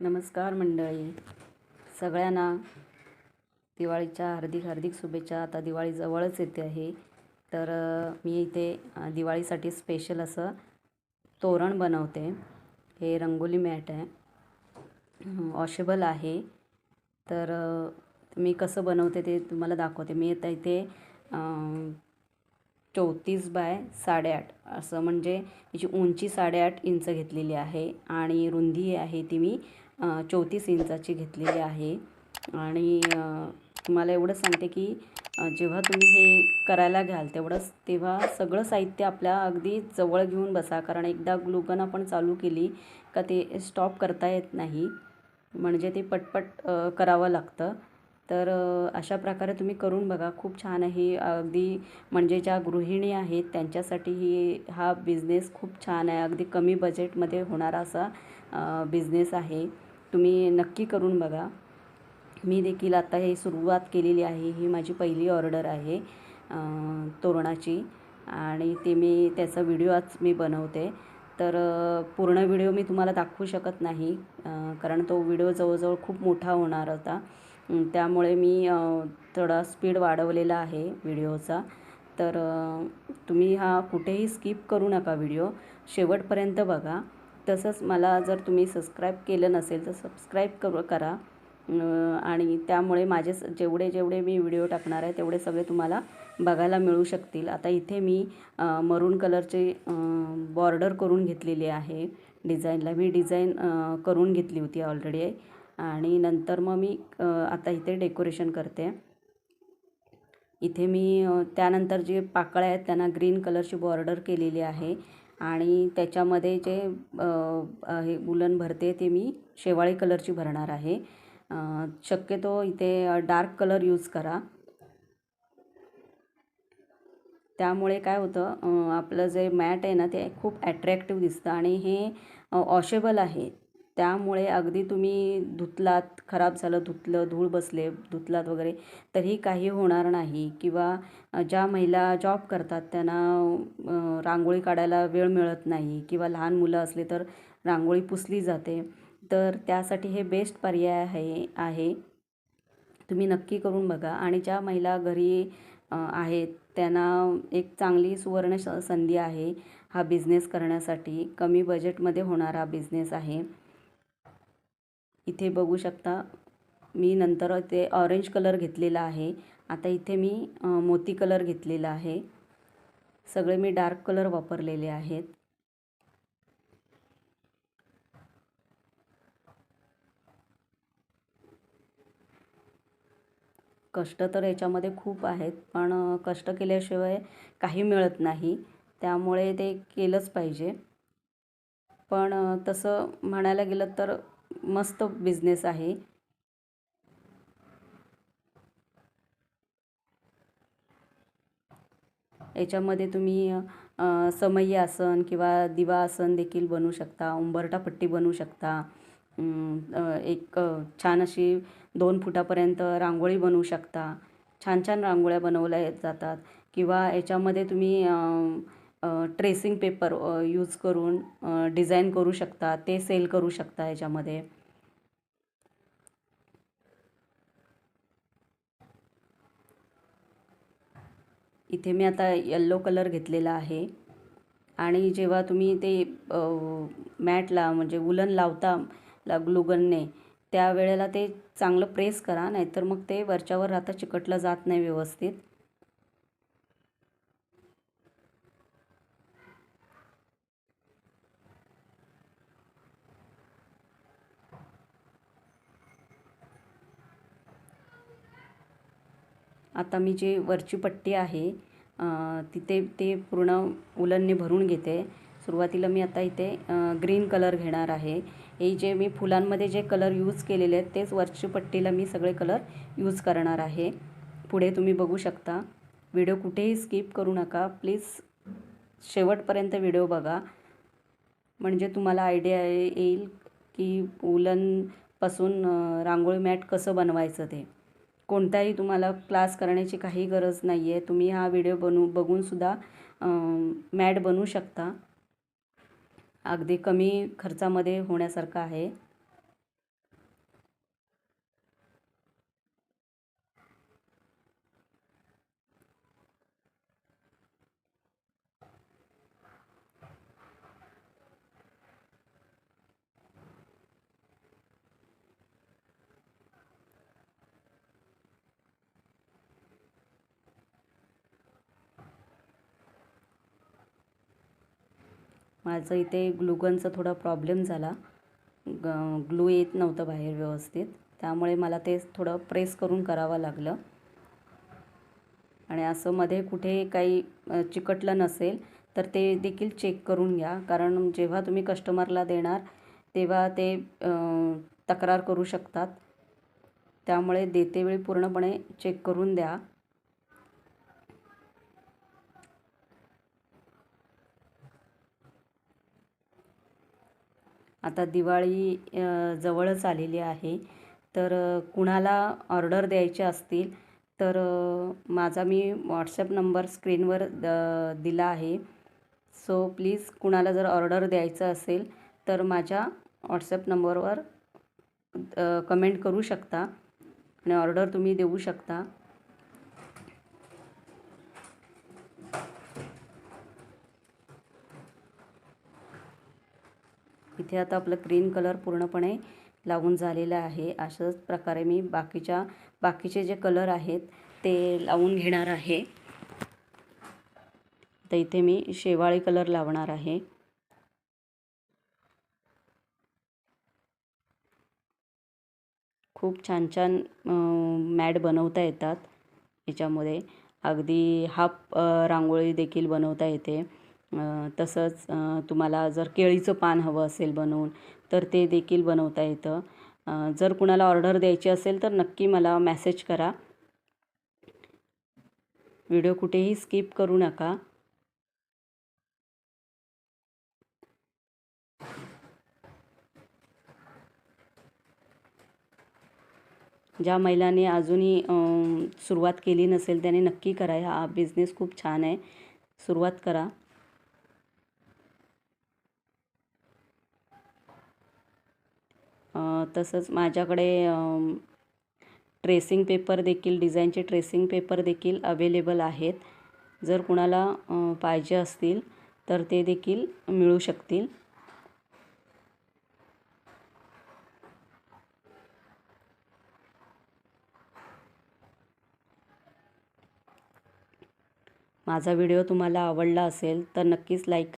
नमस्कार मंडळी. सगळ्यांना दिवाळीच्या हार्दिक हार्दिक शुभेच्छा. आता दिवाळी जवळच येते आहे. तर मी इथे दिवाळीसाठी स्पेशल असं तोरण बनवते. हे रंगोली मॅट आहे. वॉशेबल आहे. तर मी कसं बनवते ते तुम्हाला दाखवते. मी आता इथे चौतीस बाय साडेआठ असं म्हणजे याची उंची साडेआठ इंच घेतलेली आहे आणि रुंदी आहे ती मी चौतीस इंचाची घेतलेली आहे. आणि तुम्हाला एवढं सांगते की जेव्हा तुम्ही हे करायला घ्याल तेवढंच तेव्हा सगळं साहित्य आपल्या अगदी जवळ घेऊन बसा. कारण एकदा ग्लुगन आपण चालू केली का ते स्टॉप करता येत नाही. म्हणजे ते पटपट करावं लागतं. तर अशा प्रकारे तुम्ही करून बघा. खूप छान आहे. अगदी म्हणजे ज्या गृहिणी आहेत त्यांच्यासाठी ही हा बिझनेस खूप छान आहे. अगदी कमी बजेटमध्ये होणारा असा बिझनेस आहे. तुम्ही नक्की करून बघा. मी देखील आता हे सुरुवात केलेली आहे. ही माझी पहिली ऑर्डर आहे तोरणाची. आणि ते मी त्याचा व्हिडिओ आज मी बनवते. तर पूर्ण व्हिडिओ मी तुम्हाला दाखवू शकत नाही कारण तो व्हिडिओ जवळजवळ खूप मोठा होणार होता. त्यामुळे मी थोडा स्पीड वाढवलेला आहे व्हिडिओचा तर तुम्ही हा कुठेही स्किप करू नका व्हिडिओ शेवटपर्यंत बघा. तसंच मला जर तुम्ही सबस्क्राईब केलं नसेल तर सबस्क्राईब करू. करा आणि त्यामुळे माझे स- जेवढे जेवढे मी व्हिडिओ टाकणार आहे तेवढे सगळे तुम्हाला बघायला मिळू शकतील. आता इथे मी मरून कलरचे बॉर्डर करून घेतलेली आहे. डिझाईनला मी डिझाईन करून घेतली होती ऑलरेडी आणि नंतर मग मी आता इथे डेकोरेशन करते. इथे मी त्यानंतर जे पाकळ्या आहेत त्यांना ग्रीन कलरची बॉर्डर केलेली आहे. आणि त्याच्यामध्ये जे हे उलन भरते ते मी शेवाळी कलरची भरणार आहे. शक्यतो इथे डार्क कलर यूज करा. त्यामुळे काय होतं आपलं जे मॅट आहे ना ते खूप ॲट्रॅक्टिव्ह दिसतं आणि हे वॉशेबल आहे. त्यामुळे अगदी तुम्ही धुतलात खराब झालं धुतलं धूळ बसले धुतलात वगैरे तरी काही होणार नाही. किंवा ज्या महिला जॉब करतात त्यांना रांगोळी काढायला वेळ मिळत नाही किंवा लहान मुलं असले तर रांगोळी पुसली जाते. तर त्यासाठी हे बेस्ट पर्याय आहे आहे. तुम्ही नक्की करून बघा. आणि ज्या महिला घरी आहेत त्यांना एक चांगली सुवर्ण संधी आहे हा बिझनेस करण्यासाठी. कमी बजेटमध्ये होणारा बिझनेस आहे. इथे बघू शकता मी नंतर ते ऑरेंज कलर घेतलेला आहे. आता इथे मी मोती कलर घेतलेला आहे. सगळे मी डार्क कलर वापरलेले आहेत. कष्ट तर याच्यामध्ये खूप आहेत पण कष्ट केल्याशिवाय काही मिळत नाही. त्यामुळे ते केलंच पाहिजे. पण तसं म्हणायला गेलं तर मस्त बिझनेस आहे. याच्यामध्ये तुम्ही अ, आसन किंवा दिवा आसन देखील बनवू शकता उंबरटा पट्टी बनवू शकता एक छान अशी दोन फुटापर्यंत रांगोळी बनवू शकता. छान छान रांगोळ्या बनवल्या जातात. किंवा याच्यामध्ये तुम्ही ट्रेसिंग पेपर यूज करून डिझाईन करू शकता ते सेल करू शकता याच्यामध्ये इथे मी आता येल्लो कलर घेतलेला आहे. आणि जेव्हा तुम्ही ते मॅटला म्हणजे वुलन लावता ला ग्लुगनने त्यावेळेला ते चांगलं प्रेस करा नाहीतर मग ते वरच्यावर राहता चिकटलं जात नाही व्यवस्थित. आता मी जी वरची पट्टी आहे तिथे ते पूर्ण उलनने भरून घेते. सुरुवातीला मी आता इथे ग्रीन कलर घेणार आहे. हे जे मी फुलांमध्ये जे कलर यूज केलेले आहेत तेच वरची पट्टीला मी सगळे कलर यूज करणार आहे. पुढे तुम्ही बघू शकता. व्हिडिओ कुठेही स्किप करू नका. प्लीज शेवटपर्यंत व्हिडिओ बघा. म्हणजे तुम्हाला आयडिया येईल की उलनपासून रांगोळी मॅट कसं बनवायचं ते. कोणताही तुम्हाला क्लास करण्याची काही गरज नाही आहे तुम्ही हा व्हिडिओ बनवू बघूनसुद्धा मॅट बनवू शकता. अगदी कमी खर्चामध्ये होण्यासारखं आहे. माझं इथे ग्लुगनचा थोडा प्रॉब्लेम झाला. ग ग्लू येत नव्हतं बाहेर व्यवस्थित. त्यामुळे मला ते थोडं प्रेस करून करावं लागलं. आणि असं मध्ये कुठे काही चिकटलं नसेल तर ते देखील चेक करून घ्या. कारण जेव्हा तुम्ही कस्टमरला देणार तेव्हा ते तक्रार करू शकतात. त्यामुळे देतेवेळी पूर्णपणे चेक करून द्या. आता दिवाळी जवळच आलेली आहे. तर कुणाला ऑर्डर द्यायची असतील तर माझा मी व्हॉट्सअप नंबर स्क्रीनवर द दिला आहे. सो प्लीज कुणाला जर ऑर्डर द्यायचं असेल तर माझ्या व्हॉट्सअप नंबरवर कमेंट करू शकता आणि ऑर्डर तुम्ही देऊ शकता. इथे आता आपलं ग्रीन कलर पूर्णपणे लावून झालेलं आहे. अशाच प्रकारे मी बाकीच्या बाकीचे जे कलर आहेत ते लावून घेणार आहे. तर इथे मी शेवाळी कलर लावणार आहे. खूप छान छान मॅट बनवता येतात. याच्यामध्ये अगदी हाफ रांगोळी देखील बनवता येते. तसंच तुम्हाला जर केळीचं पान हवं असेल बनवून तर ते देखील बनवता येतं. जर कुणाला ऑर्डर द्यायची असेल तर नक्की मला मॅसेज करा. व्हिडिओ कुठेही स्किप करू नका. ज्या महिलांनी अजूनही सुरुवात केली नसेल त्याने नक्की करा. हा बिझनेस खूप छान आहे. सुरुवात करा. तसंच माझ्याकडे ट्रेसिंग पेपर देखील डिझाईनचे ट्रेसिंग पेपर देखील अवेलेबल आहेत. जर कुणाला पाहिजे असतील तर ते देखील मिळू शकतील. माझा व्हिडिओ तुम्हाला आवडला असेल तर नक्कीच लाईक